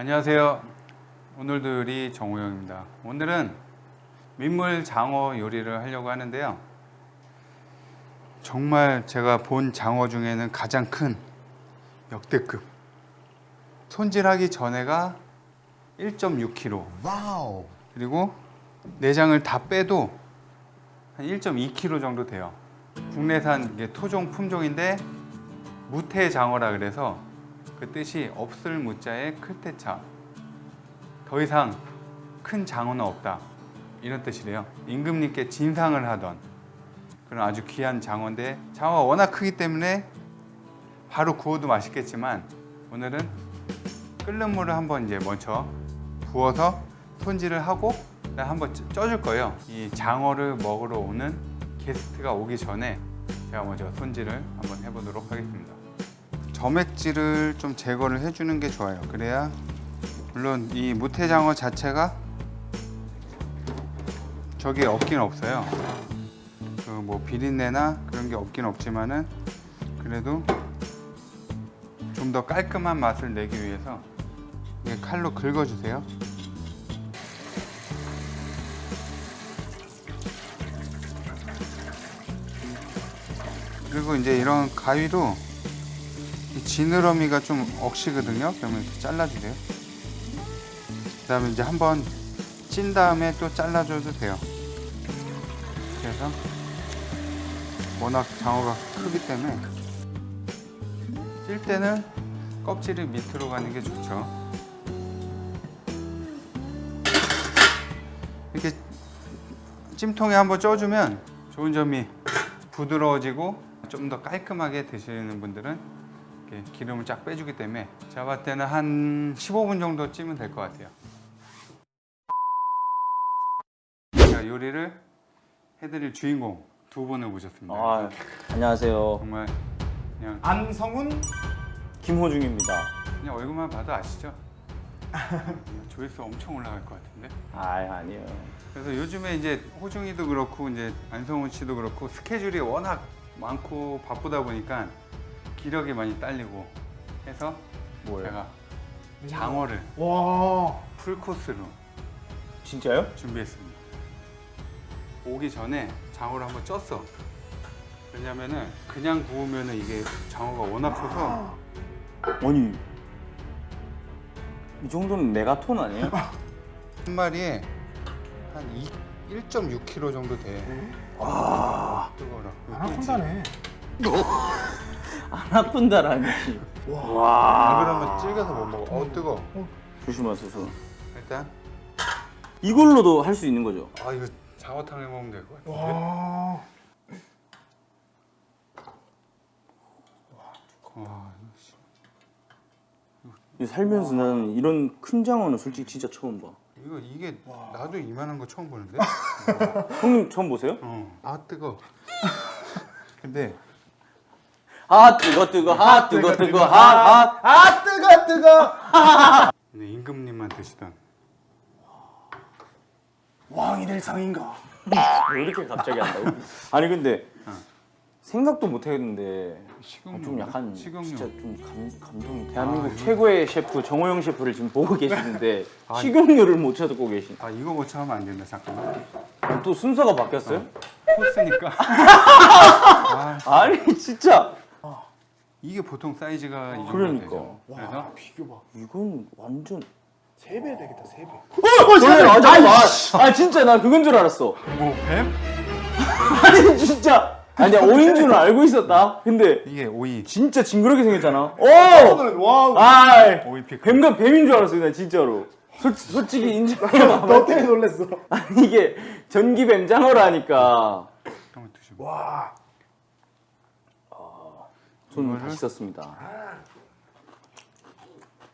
안녕하세요. 오늘도 요리 정우영입니다. 오늘은 민물 장어 요리를 하려고 하는데요. 정말 제가 본 장어 중에는 가장 큰 역대급. 손질하기 전에가 1.6kg. 와우. 그리고 내장을 다 빼도 한 1.2kg 정도 돼요. 국내산 이게 토종 품종인데 무태 장어라 그래서 그 뜻이 없을 무자에 클테차. 더 이상 큰 장어는 없다. 이런 뜻이래요. 임금님께 진상을 하던 그런 아주 귀한 장어인데 장어가 워낙 크기 때문에 바로 구워도 맛있겠지만 오늘은 끓는 물을 한번 이제 먼저 부어서 손질을 하고 한번 쪄- 쪄줄 거예요. 이 장어를 먹으러 오는 게스트가 오기 전에 제가 먼저 손질을 한번 해보도록 하겠습니다. 점액질을 좀 제거를 해주는 게 좋아요. 그래야 물론 이 무태장어 자체가 저기 없긴 없어요. 그 뭐 비린내나 그런 게 없긴 없지만은 그래도 좀 더 깔끔한 맛을 내기 위해서 칼로 긁어주세요. 그리고 이제 이런 가위도 이 지느러미가 좀 억시거든요. 그러면 이렇게 잘라주세요. 그 다음에 이제 한번 찐 다음에 또 잘라줘도 돼요. 그래서 워낙 장어가 크기 때문에 찔 때는 껍질이 밑으로 가는 게 좋죠. 이렇게 찜통에 한번 쪄주면 좋은 점이 부드러워지고 좀 더 깔끔하게 드시는 분들은 이렇게 기름을 쫙 빼주기 때문에 제가 봤을 때는 한 15분 정도 찌면 될 것 같아요. 제가 요리를 해드릴 주인공 두 분을 모셨습니다. 아, 안녕하세요. 정말 그냥 안성훈 김호중입니다. 그냥 얼굴만 봐도 아시죠? 조회수 엄청 올라갈 것 같은데. 아, 아니에요. 그래서 요즘에 이제 호중이도 그렇고 이제 안성훈 씨도 그렇고 스케줄이 워낙 많고 바쁘다 보니까 기력이 많이 딸리고 해서 뭐예요? 제가 장어를 와. 풀 코스로 진짜요? 준비했습니다. 오기 전에 장어를 한번 쪘어. 왜냐면은 그냥 구우면은 이게 장어가 워낙 커서 아니, 이 정도면 메가톤 아니에요? 한 마리에 한 1.6kg 정도 돼. 와, 뜨거워라. 아나콘다네. 안 아픈다라니. 안 와, 그러면 질겨서 못 먹어. 어 뜨거. 조심하소서. 일단 이걸로도 할 수 있는 거죠? 아 이거 장어탕 해 먹으면 될 것 같은데. 와. 와, 씨. 이 살면서 나는 이런 큰 장어는 솔직히 진짜 처음 봐. 이거 이게 나도 이만한 거 처음 보는데. 형님 처음 보세요? 어. 아 뜨거. 근데 아, 뜨거, 뜨거, 아, 뜨거, 뜨거, 아, 아. 아 뜨거 뜨거. 근데 임금님만 드시던 왕이 될 상인가. 왜 이렇게 갑자기 한다고? 아니, 근데 어. 생각도 못 했는데 식용유. 아, 좀 약간 식용유. 진짜 좀 감, 감동이 대한민국 이거- 최고의 셰프 정호영 셰프를 지금 보고 계시는데 아, 식용유를 못 찾고 계신 아 이거 못 참으면 안 된다. 잠깐만. 또 순서가 바뀌었어요? 코스니까. 아, 아니 진짜 이게 보통 사이즈가 이 정도 그러니까. 되죠. 그래서 와 비교 봐. 이건 완전 세 배 되겠다 세 배. 어, 잠깐만, 아, 잠깐만. 아 진짜 나 그건 줄 알았어 뭐 뱀? 아니 진짜 아니 내가 오인 줄은 알고 있었다 근데 이게 오이. 진짜 징그럽게 생겼잖아 오! 와. 아이 오이 피클. 뱀과 뱀인 줄 알았어요 나 진짜로 솔, 솔직히 인정해 너 때문에 놀랬어. 아니 이게 전기 뱀 장어라니까 한번 드시고. 와. 저는 이거를- 맛있었습니다.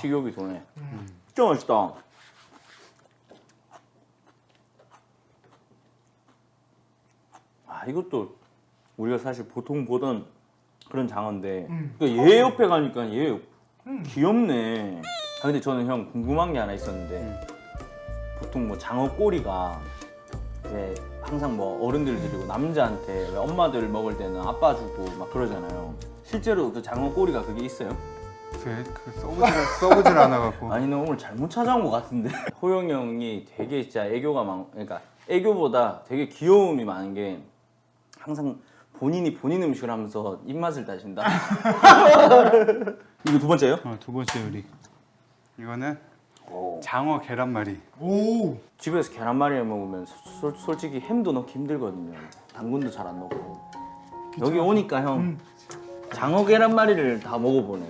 식욕이 도네. 진짜 맛있다. 아 이것도 우리가 사실 보통 보던 그런 장어인데 그러니까 얘 옆에 가니까 얘 귀엽네. 아 근데 저는 형 궁금한 게 하나 있었는데 보통 뭐 장어 꼬리가 왜 항상 뭐 어른들 드리고 남자한테 왜 엄마들 먹을 때는 아빠 주고 막 그러잖아요. 실제로 그 장어 꼬리가 그게 있어요? 그, 그 써보질 써보질 않아갖고. 아니 너 오늘 잘못 찾아온 것 같은데 호영 형이 되게 진짜 애교가 많 그러니까 애교보다 되게 귀여움이 많은 게 항상 본인이 본인 음식을 하면서 입맛을 다신다 이거 두 번째요? 어, 두 번째 요리. 이거는 오. 장어 계란말이. 오. 집에서 계란말이 해 먹으면 솔, 솔직히 햄도 넣기 힘들거든요 당근도 잘 안 넣고 여기 오니까 형 장어 계란말이를 다 먹어보네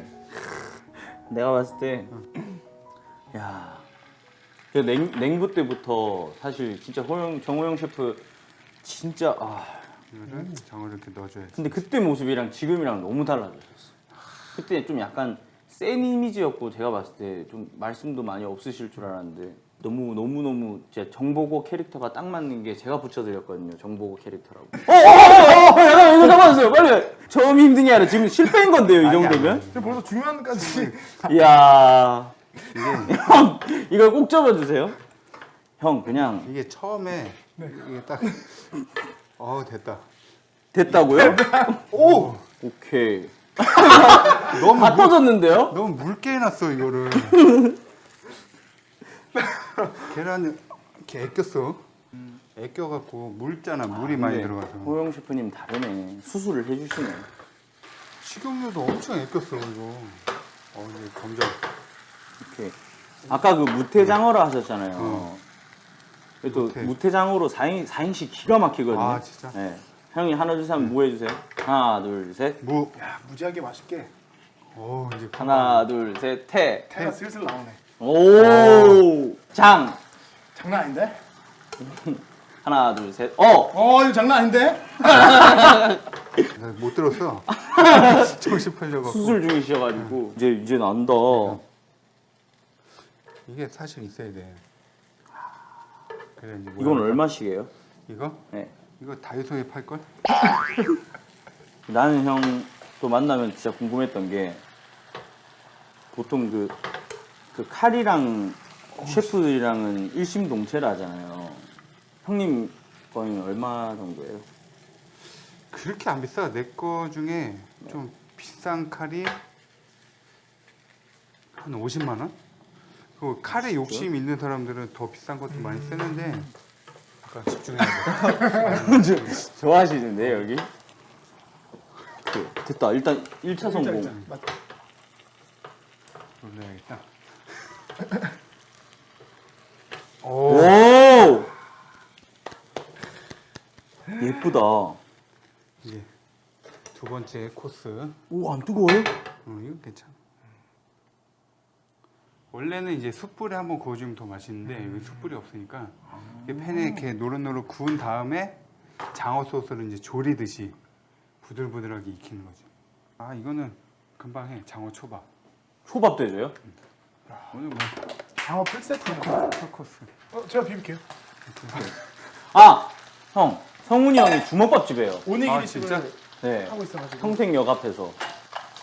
내가 봤을 때 야. 그 냉, 냉부 때부터 사실 진짜 호영 정호영 셰프 진짜 아 이거를 장어를 이렇게 넣어줘야지. 근데 그때 모습이랑 지금이랑 너무 달라졌었어. 그때 좀 약간 센 이미지였고 제가 봤을 때 좀 말씀도 많이 없으실 줄 알았는데 너무 너무 너무 제 정보고 캐릭터가 딱 맞는 게 제가 붙여드렸거든요. 정보고 캐릭터라고. 잠깐 이거 잡아주세요 빨리. 처음 힘든 게 아니라 지금 실패인 건데요 이 아니, 정도면? 저 벌써 중요한 까지. 이야 형 이걸 꼭 접어주세요. 형 그냥 이게 처음에 이게 딱. 어 됐다. 됐다고요? 오. 오케이. 너무 다 떠졌는데요? 너무 묽게 해놨어 이거를. 계란을 이렇게 애꼈어. 애껴갖고 물잖아. 물이 많이 근데 들어가서. 호영 셰프님 다르네. 수술을 해주시네. 식용유도 엄청 애꼈어 이거. 어 이제 검정. 이렇게 아까 그 무태장어라 하셨잖아요. 또 무태. 무태 장어로 4인, 4인씩 기가 막히거든요. 아, 진짜? 네. 형이 하나 둘 셋 하면 뭐 해주세요? 하나 둘 셋. 무. 야 무지하게 맛있게. 어 이제 하나 둘 셋 태. 태가 슬슬 나오네. 오. 장. 장난 아닌데? 하나 둘 셋. 어. 어 이거 장난 아닌데? 나못 들었어. 정신 팔려갖고. 수술 중이셔가지고 이제 이제 난다. 이게 사실 있어야 돼. 그래 이제 이건 얼마씩이에요? 이거? 네. 이거 다이소에 팔 걸? 나는 형 또 만나면 진짜 궁금했던 게 보통 그, 그 칼이랑 셰프들이랑은 일심동체를 하잖아요. 형님 거는 얼마 정도예요? 그렇게 안 비싸. 내 거 중에 좀 비싼 칼이 한 50만 원? 그 칼에 욕심 있는 사람들은 더 비싼 것도 많이 쓰는데 약간 집중해야 돼. 좋아하시는데 여기? 그, 됐다. 일단 1차 성공. 맞- 놀라야겠다. 오! 오! 예쁘다. 이제 두 번째 코스. 오, 안 뜨거워요? 어, 이거 괜찮아. 원래는 이제 숯불에 한번 구워주면 더 맛있는데 여기 숯불이 없으니까 이게 팬에 이렇게 노릇노릇 구운 다음에 장어 소스를 이제 조리듯이 부들부들하게 익히는 거죠. 아 이거는 금방 해 장어 초밥. 초밥도 해줘요? 오늘 뭐 장어 풀세트네. 첫 코스. 어 제가 비빌게요. 아! 형, 성훈이 형이 주먹밥집이에요. 오니기리 아, 집을 진짜? 네. 하고 있어가지고. 평택역 앞에서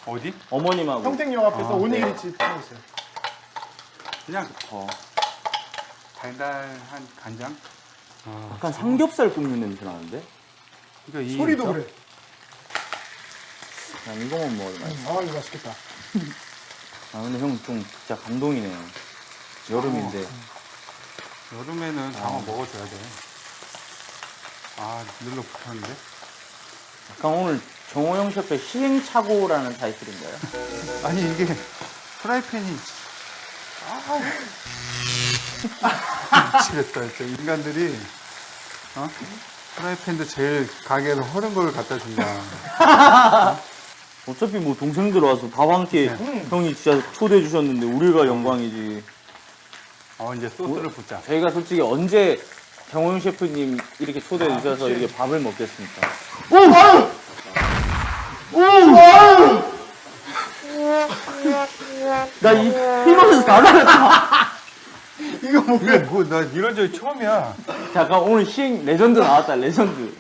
어디? 어머님하고 평택역 앞에서 아, 오니기리 집 하고 있어요. 그냥 어, 달달한 간장. 아, 약간 삼겹살 굽는 냄새 나는데? 그러니까 이 소리도 그래. 난 이거만 먹어도 맛있어. 아 이거 맛있겠다. 아 근데 형 좀 진짜 감동이네요. 여름인데. 여름에는 장어 먹어줘야 돼. 아 늘러 붙었는데? 약간 오늘 정호영 셰프의 시행착오라는 타이틀인가요? 아니 이게 프라이팬이 아 미치겠다 진짜 인간들이 어? 프라이팬도 제일 가게에서 허른 걸 갖다 준다 어차피 뭐 동생들 와서 밥한끼 음. 형이 진짜 초대해 주셨는데 우리가 영광이지. 어 이제 소스를 붓자 저희가 솔직히 언제 정호영 셰프님 이렇게 초대해 주셔서 그치. 이렇게 밥을 먹겠습니까? 나이 피로에서 다 나갔다. 이거 뭐야 뭐 나 이런 적이 처음이야 잠깐 오늘 시행 레전드 나왔다 레전드.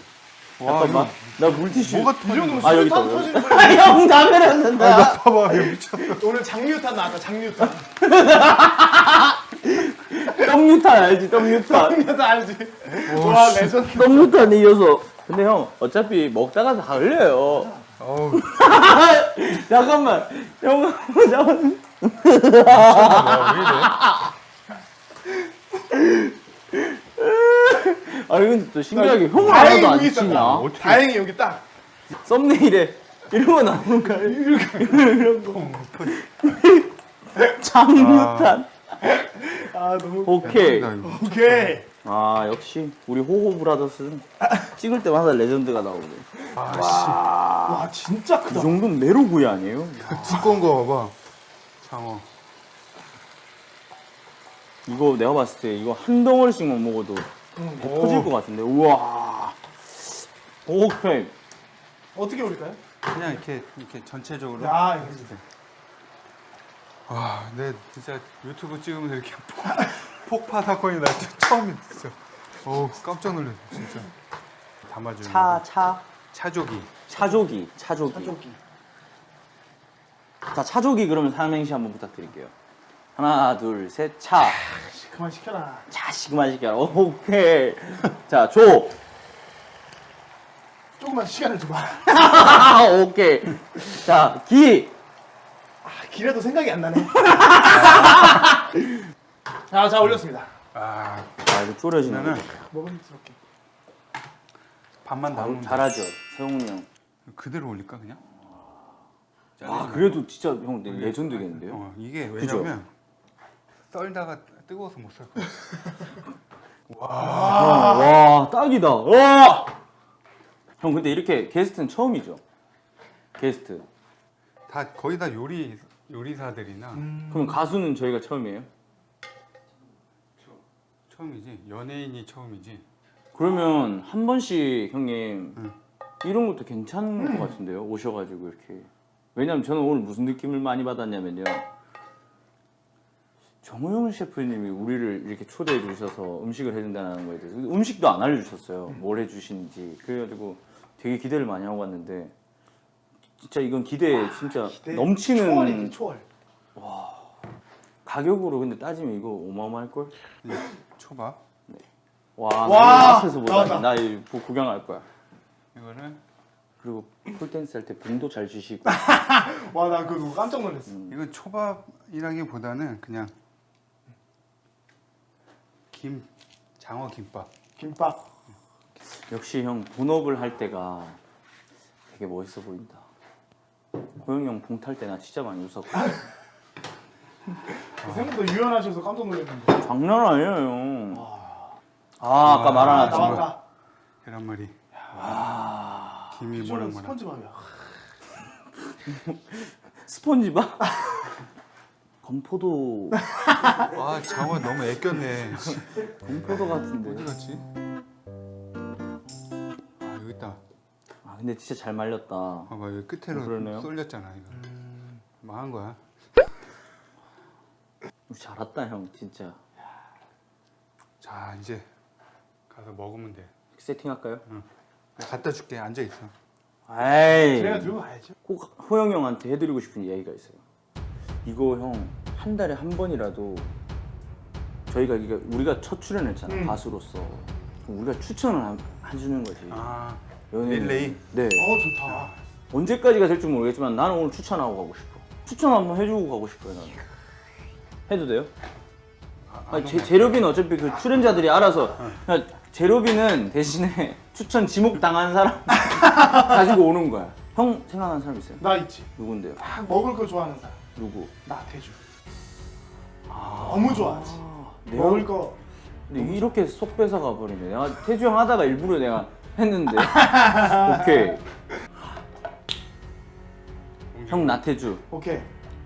와 잠깐만 나 물티슈. 뭐가 이 정도면 아, 여기 있다, 터지는 거야. 형다 그랬는데. 나 봐봐 이거 미쳤어 오늘 장류탄 나왔다. 장류탄. 떡유탄 알지 떡유탄. 장류탄 알지? 와 레전드. 떡유탄 이어서. 근데 형 어차피 먹다가 다 흘려요. 어우 잠깐만 형 잡았는데. 뭐야, 왜 이래? 아 이건 또 신기하게 형을 다행히 하나도 안 여기 치냐? 어떻게- 다행히 여기 딱. 썸네일에 이런 거 나오는 거야. 이런 거. 장루탄. 아 너무. 오케이. 오케이. 아 역시 우리 호호 브라더스는 찍을 때마다 레전드가 나오네. 와 진짜 이 크다. 정도는 메로구이 아니에요? 두꺼운 거 봐봐. 장어. 이거 내가 봤을 때 이거 한 덩어리씩만 먹어도 터질 것 같은데. 우와. 오케이. 어떻게 올릴까요? 그냥 이렇게 이렇게 전체적으로. 야 이거 진짜. 와, 내 진짜 유튜브 찍으면서 이렇게 폭, 폭파 사건이 나 처음이 진짜. 어우, 깜짝 놀랐어, 진짜. 담아주는 차, 거. 차. 차조기. 차조기, 차조기. 한쪽기. 자, 차조기 그러면 삼행시 한번 부탁드릴게요. 하나, 둘, 셋, 차. 그만 시켜라. 자, 시그마 시켜라. 오케이. 자, 조. 조금만 시간을 줘봐. 아, 오케이. 자, 기. 아, 길에도 생각이 안 나네. 자, 자 올렸습니다. 아, 아, 이거 졸여지네. 그러면은 먹음스럽게. 반만 바로 남으면 잘하죠, 세웅이 형. 그대로 올릴까, 그냥? 아, 그래도 진짜 형 레전드겠는데요? 어, 이게 그죠? 왜냐면 썰다가 뜨거워서 못 썰 거야. 아, 와, 딱이다. 와! 형, 근데 이렇게 게스트는 처음이죠? 게스트. 다 거의 다 요리 요리사들이나 그럼 가수는 저희가 처음이에요? 처음이지. 연예인이 처음이지. 그러면 한 번씩 형님 응. 이런 것도 괜찮은 것 같은데요? 오셔가지고 이렇게. 왜냐면 저는 오늘 무슨 느낌을 많이 받았냐면요. 정우영 셰프님이 우리를 이렇게 초대해 주셔서 음식을 해준다는 거에 대해서 음식도 안 알려주셨어요. 뭘 해주시는지. 그래가지고 되게 기대를 많이 하고 왔는데 진짜 이건 기대에 진짜 기대 넘치는 초월이지 초월. 가격으로 근데 따지면 이거 어마어마할걸? 이 초밥 와, 와, 나 앞에서 보다 나왔다. 나 이거 구경할 거야. 이거를 그리고 폴댄스 할때 봉도 잘 주시고 와, 나 그거 깜짝 놀랐어. 이건 초밥이라기보다는 그냥 김 장어 김밥. 김밥. 역시 형 본업을 할 때가 되게 멋있어 보인다. 호영이 형 봉탈 때 나 진짜 많이 웃었거든. 생각보다 유연하셔서 깜짝 놀랐는데. 장난 아니에요 형. 아 아까 말 아, 안 했지만 나왔다. 계란말이. 아, 김이 저는 모락모락. 스펀지밥이야. 스폰지밥? 건포도 와 장어 너무 애꼈네. 건포도 어디 같은데. 갔지? 근데 진짜 잘 말렸다. 봐봐 여기 끝으로 그러네요. 쏠렸잖아 이거. 망한 거야. 잘 왔다 형 진짜. 자 이제 가서 먹으면 돼. 세팅할까요? 내가 갖다 줄게 앉아 있어. 에이. 제가 들고 가야죠. 꼭 호영 형한테 해드리고 싶은 이야기가 있어요. 이거 형 한 달에 한 번이라도 저희가 이게 우리가 첫 출연했잖아 음. 가수로서 그럼 우리가 추천을 하- 해주는 거지. 아 연예인. 릴레이? 네. 어, 좋다. 언제까지가 될지 모르겠지만 나는 오늘 추천하고 가고 싶어. 추천 한번 해주고 가고 싶어요 나는. 해도 돼요? 아니, 제, 재료비는 어차피 그 출연자들이 알아서 그냥 재료비는 대신에 추천 지목 당한 사람 가지고 오는 거야. 형 생각나는 사람 있어요? 나 있지. 누군데요? 딱 먹을 거 좋아하는 사람. 누구? 나태주. 너무 좋아하지. 내가 먹을 거. 근데 이렇게 속 뺏어가 버리네. 내가 태주 형 하다가 일부러 내가 했는데. 오케이. 형 나태주, 오케이.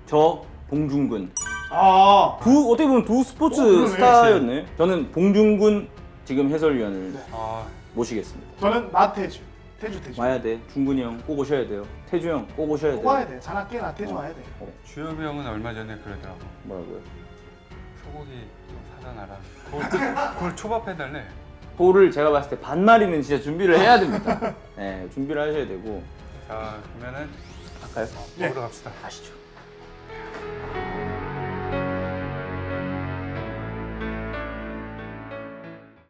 저 봉중근. 아. 두 어떻게 보면 두 스포츠 어, 그러네. 스타였네. 저는 봉중근 지금 해설위원을 아 모시겠습니다. 저는 나태주. 태주 태주. 와야 돼. 중근이 형 꼭 오셔야 돼요. 태주 형 꼭 오셔야 꼭 와야 돼요. 돼. 자나깨 나태주 어. 와야 돼. 주엽이 형은 얼마 전에 그러더라고. 뭐라고요? 소고기 좀 사다 놔라. 그걸, 그걸 초밥 해달래. 돌을 제가 봤을 때 반마리는 진짜 준비를 해야 됩니다. 네, 준비를 하셔야 되고 자 그러면은 할까요? 예. 먹으러 갑시다. 가시죠.